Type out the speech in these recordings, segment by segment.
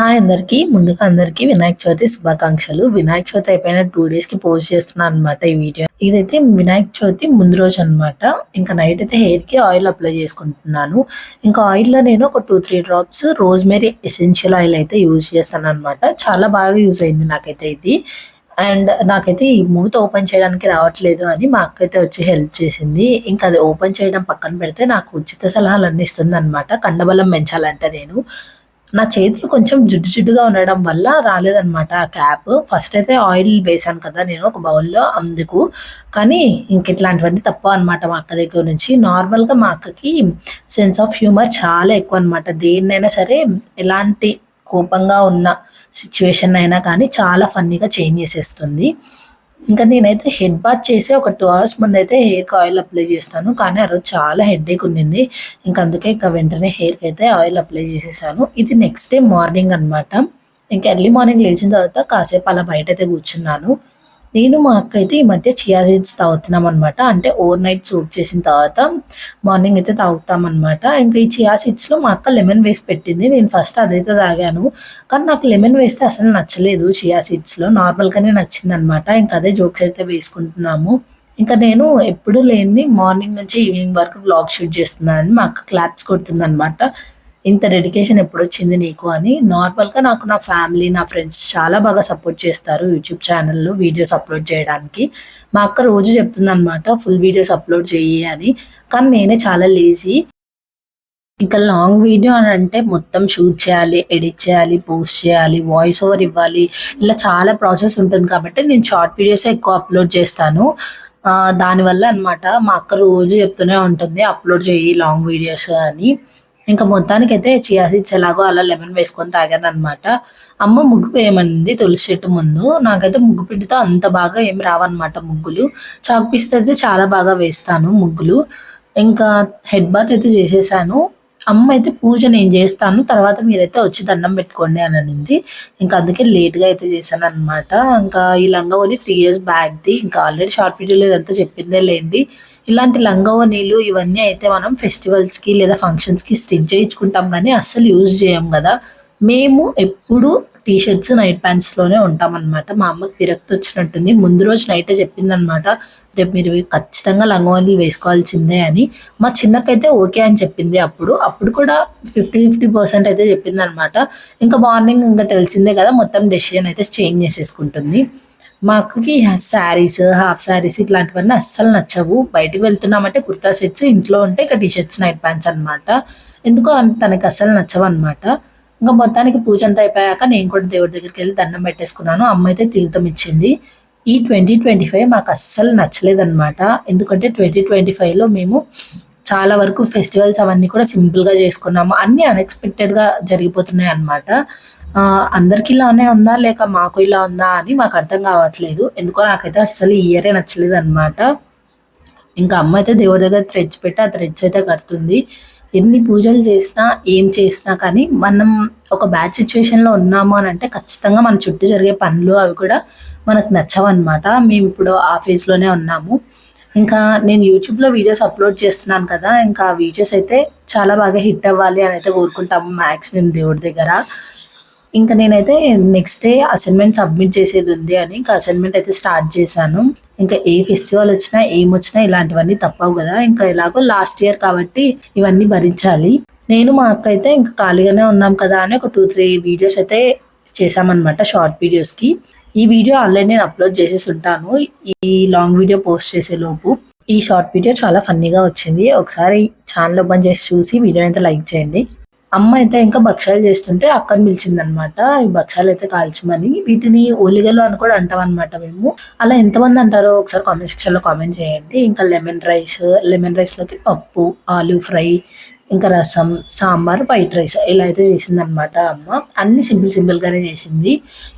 Hi అందరికీ. ముందుగా అందరికీ వినాయక చవితి శుభాకాంక్షలు. వినాయక చవితి అయిపోయిన టూ డేస్కి పోస్ట్ చేస్తున్నాను అనమాట ఈ వీడియో. ఇదైతే వినాయక చవితి ముందు రోజు అనమాట ఇంకా నైట్ అయితే హెయిర్కి ఆయిల్ అప్లై చేసుకుంటున్నాను. ఇంకా ఆయిల్లో నేను ఒక two three drops rosemary essential oil అయితే యూజ్ చేస్తాను అనమాట చాలా బాగా యూజ్ అయింది నాకైతే ఇది. అండ్ నాకైతే ఈ మూత ఓపెన్ చేయడానికి రావట్లేదు అని మా అక్కయితే వచ్చి హెల్ప్ చేసింది. ఇంకా అది ఓపెన్ చేయడం పక్కన పెడితే నాకు ఉచిత సలహాలు అన్ని ఇస్తుంది అనమాట కండబలం పెంచాలంటే నేను. నా చేతులు కొంచెం జిడ్డు జిడ్డుగా ఉండడం వల్ల రాలేదనమాట ఆ క్యాప్. ఫస్ట్ అయితే ఆయిల్ వేసాను కదా నేను ఒక బౌల్లో అందుకు. కానీ ఇంక ఇట్లాంటివన్నీ తప్ప అనమాట మా అక్క దగ్గర నుంచి. నార్మల్గా మా అక్కకి సెన్స్ ఆఫ్ హ్యూమర్ చాలా ఎక్కువ అనమాట దేన్నైనా సరే ఎలాంటి కోపంగా ఉన్న సిచ్యువేషన్ అయినా కానీ చాలా ఫన్నీగా చేంజ్ చేసేస్తుంది. ఇంకా నేనైతే హెడ్ బాత్ చేసి ఒక టూ అవర్స్ ముందు అయితే హెయిర్కి ఆయిల్ అప్లై చేస్తాను. కానీ ఆ రోజు చాలా హెడ్ఏక్ ఉన్నింది ఇంకా అందుకే ఇంకా వెంటనే హెయిర్కి అయితే ఆయిల్ అప్లై చేసేసాను. ఇది నెక్స్ట్ డే మార్నింగ్ అనమాట ఇంకా ఎర్లీ మార్నింగ్ లేచిన తర్వాత కాసేపు అలా బయట అయితే కూర్చున్నాను. నేను మా అక్క అయితే ఈ మధ్య చియా సీడ్స్ తాగుతున్నాం అనమాట అంటే ఓవర్ నైట్ సూప్ చేసిన తర్వాత మార్నింగ్ అయితే తాగుతాం అనమాట ఇంకా ఈ చియా సీడ్స్లో మా అక్క లెమన్ వేసి పెట్టింది. నేను ఫస్ట్ అదైతే తాగాను. కానీ నాకు లెమన్ వేస్తే అసలు నచ్చలేదు చియా సీడ్స్లో. నార్మల్గానే నచ్చింది అనమాట ఇంకా అదే జోక్స్ అయితే వేసుకుంటున్నాము. ఇంకా నేను ఎప్పుడు లేని మార్నింగ్ నుంచి ఈవినింగ్ వరకు బ్లాగ్ షూట్ చేస్తున్నాను మా అక్క క్లాప్స్ కొడుతుంది అనమాట ఇంత డెడికేషన్ ఎప్పుడు వచ్చింది నీకు అని నార్మల్గా నాకు నా ఫ్యామిలీ నా ఫ్రెండ్స్ చాలా బాగా సపోర్ట్ చేస్తారు యూట్యూబ్ ఛానల్లో వీడియోస్ అప్లోడ్ చేయడానికి. మా అక్క రోజు చెప్తుంది అనమాట ఫుల్ వీడియోస్ అప్లోడ్ చెయ్యి అని. కానీ నేనే చాలా లేజీ ఇంకా లాంగ్ వీడియో అని అంటే మొత్తం షూట్ చేయాలి ఎడిట్ చేయాలి పోస్ట్ చేయాలి వాయిస్ ఓవర్ ఇవ్వాలి. ఇలా చాలా ప్రాసెస్ ఉంటుంది కాబట్టి నేను షార్ట్ వీడియోస్ ఎక్కువ అప్లోడ్ చేస్తాను. దానివల్ల అనమాట మా అక్క రోజు చెప్తూనే ఉంటుంది అప్లోడ్ చేయి లాంగ్ వీడియోస్ అని. ఇంకా మొత్తానికి అయితే చియా సీడ్స్ ఎలాగో అలా లెమన్ వేసుకొని తాగాను అనమాట అమ్మ ముగ్గు వేయమనింది తులసి చెట్టు ముందు. నాకైతే ముగ్గు పిండితో అంత బాగా ఏం రావన్నమాట ముగ్గులు. చాక్ పీస్తో అయితే చాలా బాగా వేస్తాను ముగ్గులు. ఇంకా హెడ్ బాత్ అయితే చేసేసాను. అమ్మ అయితే పూజ నేను చేస్తాను. తర్వాత మీరైతే వచ్చి దండం పెట్టుకోండి అని అనింది. ఇంకా అందుకే లేట్గా అయితే చేశాను అనమాట ఇంకా ఈ లంగా త్రీ ఇయర్స్ బ్యాక్ది ఇంకా ఆల్రెడీ షార్ట్ వీడియోలో ఇదంతా చెప్పిందే లేండి ఇలాంటి లంగవనీలు ఇవన్నీ అయితే మనం ఫెస్టివల్స్కి లేదా ఫంక్షన్స్కి స్టిచ్ చేయించుకుంటాం కానీ అస్సలు యూజ్ చేయం కదా. మేము ఎప్పుడు టీ షర్ట్స్ నైట్ ప్యాంట్స్లోనే ఉంటామన్నమాట. మా అమ్మకి విరక్తి వచ్చినట్టుంది. ముందు రోజు నైటే చెప్పిందనమాట రేపు మీరు ఖచ్చితంగా లంగావోనీలు వేసుకోవాల్సిందే అని. మా చిన్నకైతే ఓకే అని చెప్పింది అప్పుడు. అప్పుడు కూడా ఫిఫ్టీ ఫిఫ్టీ పర్సెంట్ అయితే చెప్పిందనమాట ఇంకా మార్నింగ్ ఇంకా తెలిసిందే కదా మొత్తం డెసిషన్ అయితే చేంజ్ చేసేసుకుంటుంది. మా అక్కకి శారీస్ హాఫ్ శారీస్ ఇట్లాంటివన్నీ అస్సలు నచ్చవు. బయటికి వెళ్తున్నామంటే కుర్తా సెట్స్ ఇంట్లో ఉంటే ఇక టీ షర్ట్స్ నైట్ ప్యాంట్స్ అనమాట ఎందుకో తనకి అస్సలు నచ్చవు అనమాట ఇంకా మొత్తానికి పూజ అంతా అయిపోయాక నేను కూడా దేవుడి దగ్గరికి వెళ్ళి దండం పెట్టేసుకున్నాను. అమ్మ అయితే తీర్థం ఇచ్చింది. ఈ ట్వంటీ ట్వంటీ ఫైవ్ మాకు అస్సలు నచ్చలేదన్నమాట. ఎందుకంటే ట్వంటీ ట్వంటీ ఫైవ్లో మేము చాలా వరకు ఫెస్టివల్స్ అవన్నీ కూడా సింపుల్గా చేసుకున్నాము. అన్నీ అన్ఎక్స్పెక్టెడ్గా జరిగిపోతున్నాయి అన్నమాట అందరికి ఇలానే ఉందా? లేక మాకు ఇలా ఉందా అని మాకు అర్థం కావట్లేదు. ఎందుకో నాకైతే అస్సలు ఈ ఇయరే నచ్చలేదు అనమాట ఇంకా అమ్మ అయితే దేవుడి దగ్గర థ్రెడ్స్ పెట్టి ఆ థ్రెడ్స్ అయితే కడుతుంది. ఎన్ని పూజలు చేసినా ఏం చేసినా కానీ మనం ఒక బ్యాడ్ సిచ్యువేషన్లో ఉన్నాము అని అంటే ఖచ్చితంగా మన చుట్టూ జరిగే పనులు అవి కూడా మనకు నచ్చవన్నమాట. మేము ఇప్పుడు ఆ ఫేజ్లోనే ఉన్నాము. ఇంకా నేను యూట్యూబ్లో వీడియోస్ అప్లోడ్ చేస్తున్నాను కదా ఇంకా ఆ వీడియోస్ అయితే చాలా బాగా హిట్ అవ్వాలి అని అయితే కోరుకుంటాము మ్యాక్సిమం దేవుడి దగ్గర. ఇంకా నేనైతే నెక్స్ట్ డే అసైన్మెంట్ సబ్మిట్ చేసేది ఉంది అని ఇంకా అసైన్మెంట్ అయితే స్టార్ట్ చేశాను. ఇంకా ఏ ఫెస్టివల్ వచ్చినా ఏం వచ్చినా ఇలాంటివన్నీ తప్పవు కదా. ఇంకా ఎలాగో లాస్ట్ ఇయర్ కాబట్టి ఇవన్నీ భరించాలి. నేను మా అక్క అయితే ఇంకా ఖాళీగానే ఉన్నాం కదా అని ఒక టూ త్రీ వీడియోస్ అయితే చేశామన్నమాట షార్ట్ వీడియోస్కి ఈ వీడియో ఆన్లైన్ నేను అప్లోడ్ చేసేసి ఉంటాను. ఈ లాంగ్ వీడియో పోస్ట్ చేసే లోపు. ఈ షార్ట్ వీడియో చాలా ఫన్నీగా వచ్చింది. ఒకసారి ఛానల్ ఓపెన్ చేసి చూసి వీడియో అయితే లైక్ చేయండి. అమ్మ అయితే ఇంకా భక్ష్యాలు చేస్తుంటే అక్కను పిలిచింది అనమాట ఈ భక్ష్యాలు అయితే కాల్చమని వీటిని ఒలిగలు అని కూడా అంటాం అనమాట మేము. అలా ఎంతమంది అంటారో ఒకసారి కామెంట్ సెక్షన్లో కామెంట్ చేయండి. ఇంకా లెమన్ రైస్ లెమన్ రైస్లోకి పప్పు ఆలు ఫ్రై ఇంకా రసం సాంబార్ వైట్ రైస్ ఇలా అయితే చేసింది అనమాట అమ్మ. అన్ని సింపుల్ సింపుల్గానే చేసింది.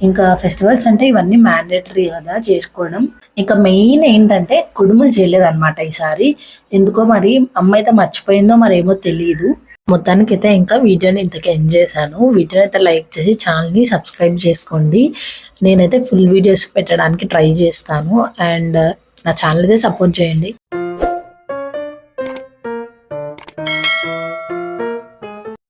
ఇంకా ఫెస్టివల్స్ అంటే ఇవన్నీ మ్యాండేటరీ కదా చేసుకోవడం. ఇంకా మెయిన్ ఏంటంటే కుడుములు చేయలేదు అనమాట ఈసారి. ఎందుకో మరి అమ్మ అయితే మర్చిపోయిందో మరి ఏమో తెలియదు మొత్తానికి అయితే ఇంకా వీడియోని ఇంతకి ఎండ్ చేశాను. వీడియోని అయితే లైక్ చేసి ఛానల్ని సబ్స్క్రైబ్ చేసుకోండి. నేనైతే ఫుల్ వీడియోస్ పెట్టడానికి ట్రై చేస్తాను. అండ్ నా ఛానల్ అయితే సపోర్ట్ చేయండి.